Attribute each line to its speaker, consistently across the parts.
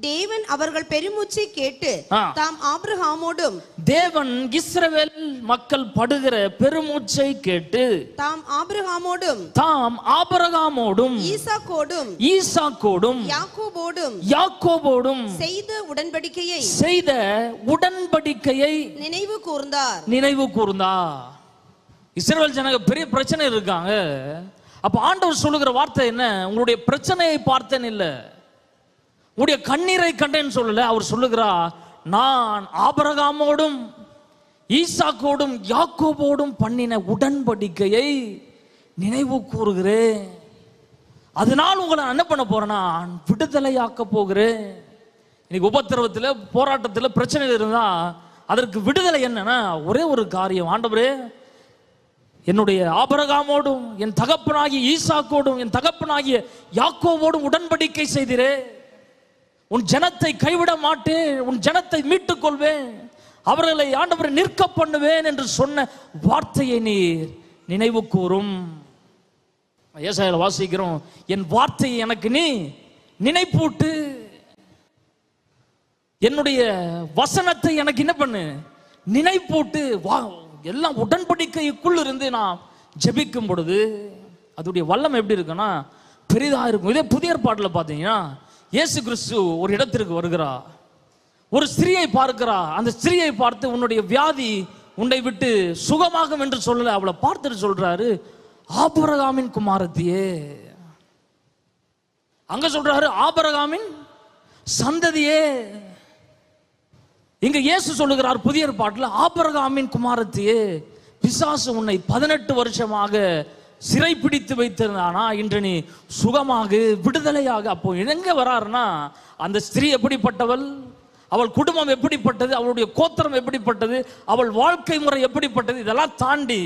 Speaker 1: தேவன் அவர்கள் பெருமூச்சை கேட்டு. தாம் ஆபிரகாமோடும்
Speaker 2: தேவன் இஸ்ரவேல் மக்கள் படுகிற பெருமூச்சை கேட்டு
Speaker 1: தாம் ஆபிரகாமோடும்
Speaker 2: தாம் ஆபரகாமோடும்
Speaker 1: ஈசாக்கோடும்
Speaker 2: ஈசாக்கோடும்
Speaker 1: யாக்கோபோடும்
Speaker 2: யாக்கோபோடும்
Speaker 1: செய்த உடன்படிக்கையை
Speaker 2: செய்த உடன்படிக்கையை
Speaker 1: நினைவு கூர்ந்தார்.
Speaker 2: நினைவு கூர்ந்தா. இஸ்ரவேல் ஜனங்க பெரிய பிரச்சனை இருக்காங்க. அப்ப ஆண்டவர் சொல்லுகிற வார்த்தை என்ன? உங்களுடைய பிரச்சனையை பார்த்தேன் இல்ல. உடைய கண்ணீரை கண்டேன்னு சொல்லல. அவர் சொல்லுகிறா நான் ஆபரகாமோடும் ஈசாக்கோடும் யாக்கோபோடும் பண்ணின உடன்படிக்கையை நினைவு கூறுகிறேன். அதனால் உங்களை என்ன பண்ண போறேன்னா விடுதலையாக்க போகிறேன். இன்னைக்கு உபத்திரவத்தில் போராட்டத்தில் பிரச்சனைகள் இருந்தா அதற்கு விடுதலை என்னன்னா ஒரே ஒரு காரியம். ஆண்டவரே என்னுடைய ஆபரகாமோடும் என் தகப்பனாகிய ஈசாக்கோடும் என் தகப்பனாகிய யாக்கோவோடும் உடன்படிக்கை செய்திரே. உன் ஜனத்தை கைவிட மாட்டேன் உன் ஜனத்தை மீட்டுக் கொள்வேன் அவர்களை ஆண்டவரை நிற்க பண்ணுவேன் என்று சொன்ன வார்த்தையை நீர் நினைவு கூறும் ஏசாயில வாசிக்கிறோம் என் வார்த்தையை எனக்கு நீ நினைப்பூட்டு. என்னுடைய வசனத்தை எனக்கு என்ன பண்ணு? நினைப்பூட்டு. வா எல்லாம் உடன்படிக்கைக்குள் இருந்து நான் ஜெபிக்கும் பொழுது அதோடைய வல்லம் எப்படி இருக்குன்னா பெரிதாக இருக்கும். இதே புதிய ஏற்பாட்டில் பார்த்தீங்கன்னா இயேசு கிறிஸ்து ஒரு இடத்திற்கு வருகிறார் ஒரு ஸ்திரியை பார்க்கிறா. அந்த ஸ்திரியை பார்த்து உன்னுடைய வியாதி உன்னை விட்டு சுகமாகும் என்று சொல்லல அவளை பார்த்துட்டு சொல்றாரு ஆபரகாமின் குமாரத்தியே. அங்க சொல்றாரு ஆபரகாமின் சந்ததியே. இங்க இயேசு சொல்லுகிறார் புதிய பாட்டில் ஆபரகாமின் குமாரத்தியே பிசாசு உன்னை பதினெட்டு வருஷமாக சிறை பிடித்து வைத்திருந்தானா இன்று நீ சுகமாக விடுதலையாக அப்போ எங்க வராருன்னா அந்த ஸ்திரீ எப்படிப்பட்டவள்? அவள் குடும்பம் எப்படிப்பட்டது? அவளுடைய கோத்திரம் எப்படிப்பட்டது? அவள் வாழ்க்கை முறை எப்படிப்பட்டது? இதெல்லாம் தாண்டி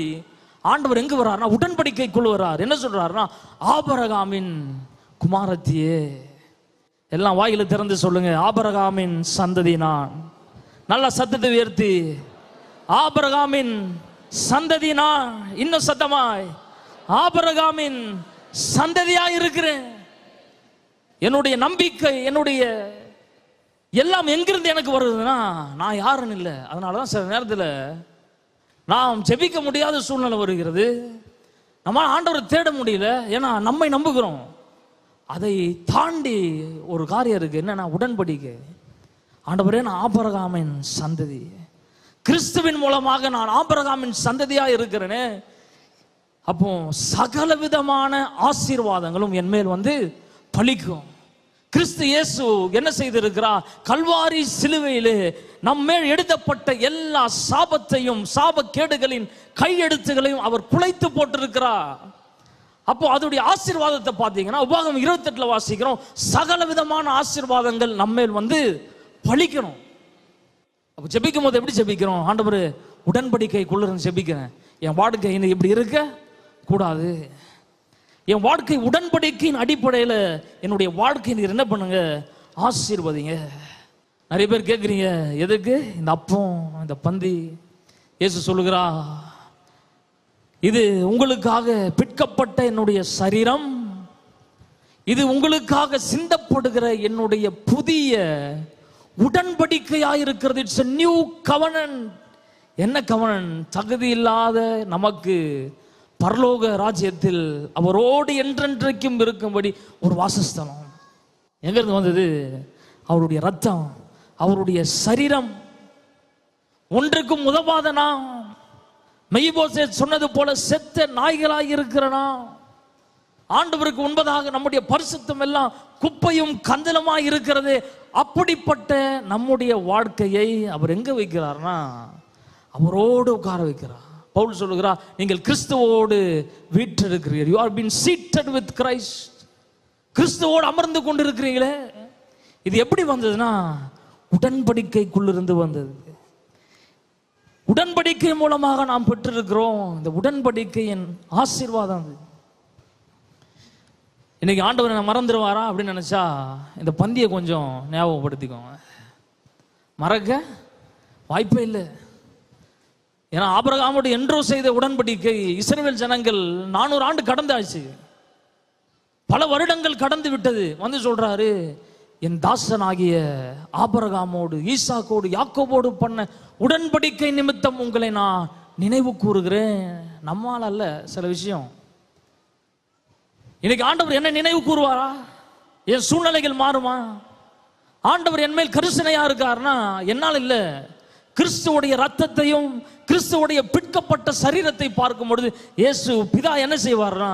Speaker 2: ஆண்டவர் எங்கு வர்றாருன்னா உடன்படிக்கைக்குள் வர்றார் என்ன சொல்றாருன்னா ஆபரகாமின் குமாரத்தியே. எல்லாம் வாயில திறந்து சொல்லுங்க ஆபரகாமின் சந்ததி நான். நல்ல சத்தத்தை உயர்த்தி ஆபரகாமின் சந்ததி நான். இன்னும் சத்தமாய். ஆபரகாமின் சந்ததியா இருக்கிறேன். என்னுடைய நம்பிக்கை என்னுடைய எல்லாம் எங்கிருந்து எனக்கு வருதுன்னா நான் யாருன்னு இல்லை. அதனால தான் சில நேரத்தில் நாம் ஜெபிக்க முடியாத சூழ்நிலை வருகிறது. நம்ம ஆண்டவரை தேட முடியல. ஏன்னா நம்மை நம்புகிறோம். அதை தாண்டி ஒரு காரியம் இருக்கு. என்னன்னா உடன்படிக்கை. ஆண்டவரே நான் ஆபரகாமின் சந்ததி. கிறிஸ்துவின் மூலமாக நான் ஆபரகாமின் சந்ததியா இருக்கிறேனே. அப்போ சகல விதமான ஆசீர்வாதங்களும் என் மேல் வந்து பலிக்கும் கிறிஸ்து இயேசு என்ன செய்திருக்கிறார்? கல்வாரி சிலுவையிலே நம்மேல் எழுதப்பட்ட எல்லா சாபத்தையும் சாபக்கேடுகளின் கையெழுத்துகளையும் அவர் குலைத்து போட்டிருக்கிறார். அப்போ அதோடைய ஆசீர்வாதத்தை பார்த்தீங்கன்னா உபாகம் இருபத்தெட்டில் வாசிக்கிறோம். சகல விதமான ஆசீர்வாதங்கள் நம்மேல் வந்து பழிக்கணும். அப்போ ஜெபிக்கும் போது எப்படி ஜெபிக்கிறோம்? ஆண்டவர் உடன்படிக்கைக்குள்ள இருந்து ஜெபிக்கிறேன். என் வாழ்க்கை இன்னும் இப்படி இருக்க? கூடாது. என் வாழ்க்கை உடன்படிக்கையின் அடிப்படையில் என்னுடைய வாழ்க்கை நீர் என்ன பண்ணுங்க? ஆசீர்வதிங்க. நிறைய பேர் கேட்குறீங்க எதுக்கு? இந்த அப்பம் இந்த பந்தி. இயேசு சொல்லுகிறா இது உங்களுக்காக பிற்கப்பட்ட என்னுடைய சரீரம். இது உங்களுக்காக சிந்தப்படுகிற என்னுடைய புதிய உடன்படிக்கையாக இருக்கிறது இட்ஸ் நியூ கவனன் என்ன கவனன் தகுதி இல்லாத நமக்கு பரலோக ராஜ்யத்தில் அவரோடு என்றென்றைக்கும் இருக்கும்படி ஒரு வாசஸ்தலம். எங்கேருந்து வந்தது? அவருடைய ரத்தம் அவருடைய சரீரம். ஒன்றுக்கும் உதவாத நாம். மெய்போசே சொன்னது போல செத்த நாய்களாக இருக்கிறனா ஆண்டவருக்கு உண்பதாக நம்முடைய பரிசுத்தம் எல்லாம் குப்பையும் கந்தலமாக இருக்கிறது. அப்படிப்பட்ட நம்முடைய வாழ்க்கையை அவர் எங்க வைக்கிறார்னா அவரோடு உட்கார வைக்கிறார். பவுல் சொல்லுகிறார் நீங்கள் கிறிஸ்துவோடு வீற்றிருக்கிறீர்கள் you are been seated with Christ கிறிஸ்துவோடு அமர்ந்து கொண்டிருக்கிறீங்களே இது எப்படி வந்ததுன்னா உடன்படிக்கைக்குள்ளிருந்து வந்தது. உடன்படிக்கை மூலமாக நாம் பெற்றிருக்கிறோம். இந்த உடன்படிக்கையின் ஆசீர்வாதம் அது. இன்னைக்கு ஆண்டவர் என்ன மறந்துடுவாரா அப்படின்னு நினைச்சா இந்த பந்தியை கொஞ்சம் ஞாபகப்படுத்திக்கோங்க. மறக்க வாய்ப்பே இல்லை. ஏன்னா ஆபரகாமோடு என்றோ செய்த உடன்படிக்கை இஸ்ரேல் ஜனங்கள் நானூறு ஆண்டு கடந்தாச்சு. பல வருடங்கள் கடந்து விட்டது. வந்து சொல்றாரு என் தாசனாகிய ஆபரகாமோடு ஈசாக்கோடு யாக்கோபோடு பண்ண உடன்படிக்கை நிமித்தம் உங்களை நான் நினைவு கூறுகிறேன். நம்மால் அல்ல சில விஷயம். இன்னைக்கு ஆண்டவர் என்ன நினைவு கூறுவாரா? என் சூழ்நிலைகள் மாறுமா? ஆண்டவர் என் மேல் கரிசனையா இருக்காருன்னா என்னால் இல்லை. கிறிஸ்துவுடைய ரத்தத்தையும் கிறிஸ்துவுடைய பிற்கப்பட்ட சரீரத்தை பார்க்கும் பொழுது இயேசு பிதா என்ன செய்வார்னா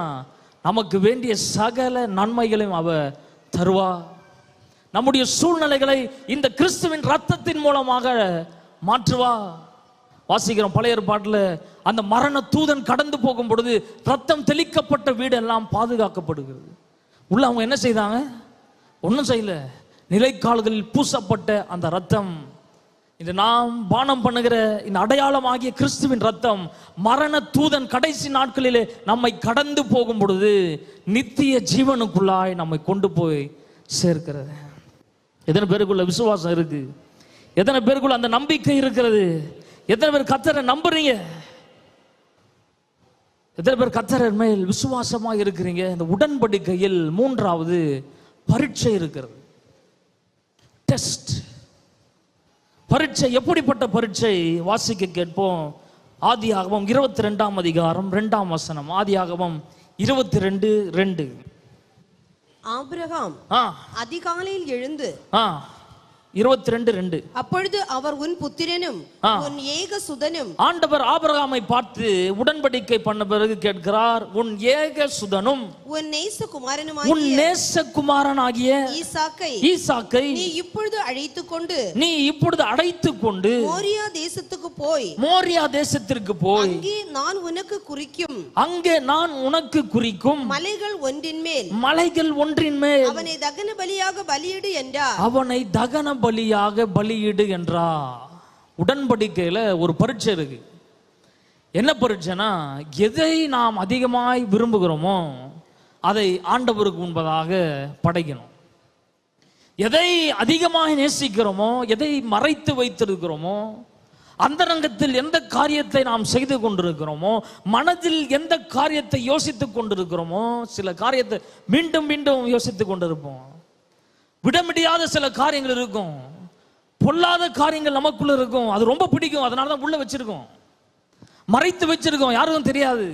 Speaker 2: நமக்கு வேண்டிய சகல நன்மைகளையும் அவ தருவா நம்முடைய சூழ்நிலைகளை இந்த கிறிஸ்துவின் ரத்தத்தின் மூலமாக மாற்றுவா வாசிக்கிறோம் பழைய ஏற்பாட்டில் அந்த மரண தூதன் கடந்து போகும் பொழுது ரத்தம் தெளிக்கப்பட்ட வீடு எல்லாம் பாதுகாக்கப்படுகிறது. உள்ள அவங்க என்ன செய்தாங்க? ஒன்றும் செய்யல. நிலைக்கால்களில் பூசப்பட்ட அந்த ரத்தம் இது நாம் பானம் பண்ணுகிற இந்த அடையாளமாகிய கிறிஸ்துவின் ரத்தம் மரண தூதன் கடைசி நாட்களிலே நம்மை கடந்து போகும் பொழுது நித்திய ஜீவனுக்குள்ளாய் நம்மை கொண்டு போய் சேர்க்கிறது. எத்தனை பேருக்குள்ள விசுவாசம் இருக்கு? எத்தனை பேருக்குள்ள அந்த நம்பிக்கை இருக்கிறது? எத்தனை பேர் கத்தரை நம்புறீங்க? எத்தனை பேர் கத்தரர் மேல் விசுவாசமா இருக்கிறீங்க? இந்த உடன்படிக்கையில் மூன்றாவது பரீட்சை இருக்கிறது. டெஸ்ட் பரீட்சை எப்படிப்பட்ட பரீட்சை வாசிக்க கேட்போம்? ஆதியாகமம் இருபத்தி ரெண்டாம் அதிகாரம் ரெண்டாம் வசனம். ஆதியாகமம் இருபத்தி ரெண்டு. ரெண்டு
Speaker 1: ஆபிரகாம்
Speaker 2: ஆ.
Speaker 1: அதிகாலையில் எழுந்து
Speaker 2: இருபத்தி ரெண்டு ரெண்டு
Speaker 1: அப்பொழுது அவர் உன் புத்திரனும். உன் ஏக சுதனும்
Speaker 2: ஆண்டவர் ஆபிரகாமை பார்த்து உடன்படிக்கை பண்ண பிறகு கேட்கிறார் உன் ஏக சுதனும்
Speaker 1: உன்
Speaker 2: உன்
Speaker 1: நேசகுமாரனுமாகிய
Speaker 2: நேசகுமாரனாகிய
Speaker 1: ஈசாக்கை
Speaker 2: ஈசாக்கை
Speaker 1: நீ இப்பொழுது அழைத்துக் கொண்டு
Speaker 2: நீ இப்பொழுது அடைத்து கொண்டு
Speaker 1: மோரியா தேசத்துக்கு போய்
Speaker 2: மோரியா தேசத்திற்கு போய்
Speaker 1: அங்கே நான் உனக்கு குறிக்கும்
Speaker 2: அங்கே நான் உனக்கு குறிக்கும்
Speaker 1: மலைகள் ஒன்றின் மேல்
Speaker 2: மலைகள் ஒன்றின் மேல்
Speaker 1: அவனை தகன பலியாக பலியிடு என்றார்
Speaker 2: அவனை தகன பலியாக பலியிடு என்றா? உடன்படிக்கையில் ஒரு பரீட்சை இருக்கு. என்ன பரீட்சைனா எதை நாம் அதிகமாய் விரும்புகிறோமோ அதை ஆண்டவருக்கு முன்பதாக படைக்கணும். எதை அதிகமாக நேசிக்கிறோமோ எதை மறைத்து வைத்திருக்கிறோமோ அந்தரங்கத்தில் எந்த காரியத்தை நாம் செய்து கொண்டிருக்கிறோமோ மனதில் எந்த காரியத்தை யோசித்துக் கொண்டிருக்கிறோமோ சில காரியத்தை மீண்டும் மீண்டும் யோசித்துக் கொண்டிருப்போம். விட முடியாத சில காரியங்கள் இருக்கும். பொல்லாத காரியங்கள் நமக்குள்ள இருக்கும். அது ரொம்ப பிடிக்கும். அதனால தான் உள்ள வச்சிருக்கோம். மறைத்து வச்சிருக்கோம். யாருக்கும் தெரியாது.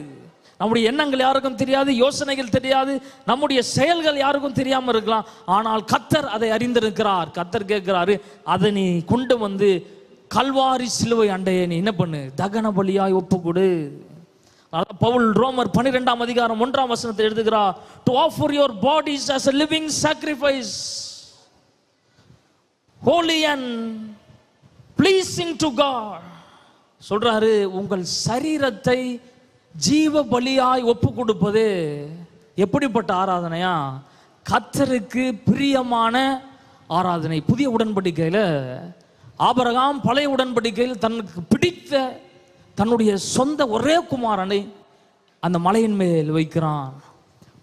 Speaker 2: நம்முடைய எண்ணங்கள் யாருக்கும் தெரியாது. யோசனைகள் தெரியாது. நம்முடைய செயல்கள் யாருக்கும் தெரியாம இருக்கலாம். ஆனால் கத்தர் அதை அறிந்திருக்கிறார். கத்தர் கேட்கிறாரு அதை நீ கொண்டு வந்து கல்வாரி சிலுவை அண்டையை நீ என்ன பண்ணு? தகன பலியாய் ஒப்பு கொடு பவுல் ரோமர் பன்னிரெண்டாம் அதிகாரம் ஒன்றாம் வசனத்தை எழுதுகிறார் to offer your bodies as a living sacrifice holy and pleasing to God சொல்றாரு உங்கள் சரீரத்தை ஜீவ பலியாய் ஒப்பு கொடுப்பது எப்படிப்பட்ட ஆராதனையா? கத்தருக்கு பிரியமான ஆராதனை. புதிய உடன்படிக்கையில் ஆபரகாம் பழைய உடன்படிக்கையில் தனக்கு பிடித்த தன்னுடைய சொந்த ஒரே குமாரனை அந்த மலையின் மேல் வைக்கிறான்.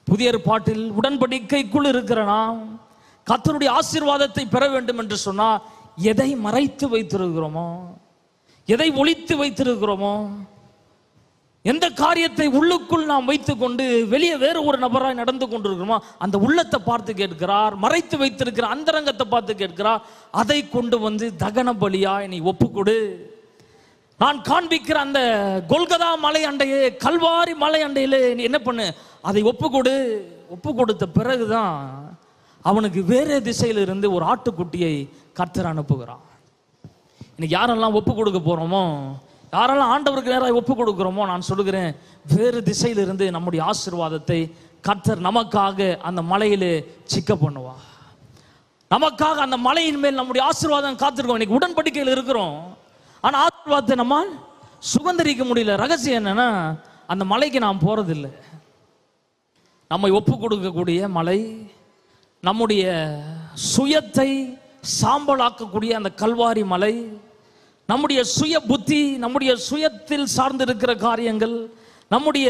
Speaker 2: புதிய பாட்டில் உடன்படிக்கைக்குள் இருக்கிற நாம் கத்தனுடைய ஆசீர்வாதத்தை பெற வேண்டும் என்று சொன்னால் எதை மறைத்து வைத்திருக்கிறோமோ? எதை ஒழித்து வைத்திருக்கிறோமோ? எந்த காரியத்தை உள்ளுக்குள் நாம் வைத்துக்கொண்டு வெளியே வேறு ஒரு நபராக நடந்து கொண்டிருக்கிறோமோ அந்த உள்ளத்தை பார்த்து கேட்கிறார் மறைத்து வைத்திருக்கிற அந்தரங்கத்தை பார்த்து கேட்கிறார் அதை கொண்டு வந்து தகன பலியாய் நீ ஒப்புக்கொடு. நான் காண்பிக்கிற அந்த கொல்கதா மலை அண்டையே கல்வாரி மலை அண்டையிலே நீ என்ன பண்ணு? அதை ஒப்பு கொடு ஒப்பு கொடுத்த பிறகுதான் அவனுக்கு வேறு திசையிலிருந்து ஒரு ஆட்டுக்குட்டியை கர்த்தர் அனுப்புகிறான். இன்னைக்கு யாரெல்லாம் ஒப்பு கொடுக்க போகிறோமோ யாரெல்லாம் ஆண்டவருக்கு நேராக ஒப்பு கொடுக்குறோமோ நான் சொல்லுகிறேன் வேறு திசையிலிருந்து நம்முடைய ஆசீர்வாதத்தை கர்த்தர் நமக்காக அந்த மலையிலே சிக்க பண்ணுவா நமக்காக அந்த மலையின் மேல் நம்முடைய ஆசீர்வாதம் காத்திருக்கோம் இன்னைக்கு உடன்படிக்கையில் இருக்கிறோம். ஆனால் ஆசீர்வாதத்தை நம்மால் சுகந்தரிக்க முடியல. ரகசியம் என்னன்னா அந்த மலைக்கு நாம் போறதில்லை. நம்மை ஒப்பு கொடுக்கக்கூடிய மலை நம்முடைய சுயத்தை சாம்பலாக்கக்கூடிய அந்த கல்வாரி மலை நம்முடைய சுய புத்தி நம்முடைய சுயத்தில் சார்ந்திருக்கிற காரியங்கள் நம்முடைய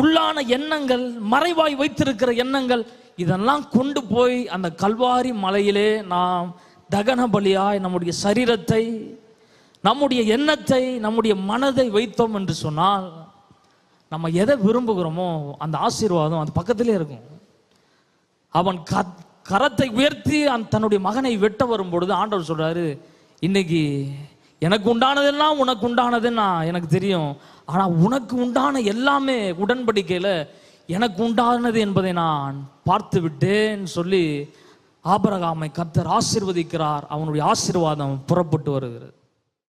Speaker 2: உள்ளான எண்ணங்கள் மறைவாய் வைத்திருக்கிற எண்ணங்கள் இதெல்லாம் கொண்டு போய் அந்த கல்வாரி மலையிலே நாம் தகன பலியாய் நம்முடைய சரீரத்தை நம்முடைய எண்ணத்தை நம்முடைய மனதை வைத்தோம் என்று சொன்னால் நம்ம எதை விரும்புகிறோமோ அந்த ஆசீர்வாதம் அது பக்கத்திலே இருக்கும். அவன் கத் கரத்தை உயர்த்தி அந்த தன்னுடைய மகனை வெட்ட வரும் பொழுது ஆண்டவர் சொல்றாரு இன்னைக்கு எனக்கு உண்டானதெல்லாம் உனக்கு உண்டானதுன்னா எனக்கு தெரியும். ஆனா உனக்கு உண்டான எல்லாமே உடன்படிக்கையில எனக்கு உண்டானது என்பதை நான் பார்த்து விட்டேன் சொல்லி ஆபரகாமை கர்த்தர் ஆசீர்வதிக்கிறார். அவனுடைய ஆசீர்வாதம் புறப்பட்டு வருகிறது.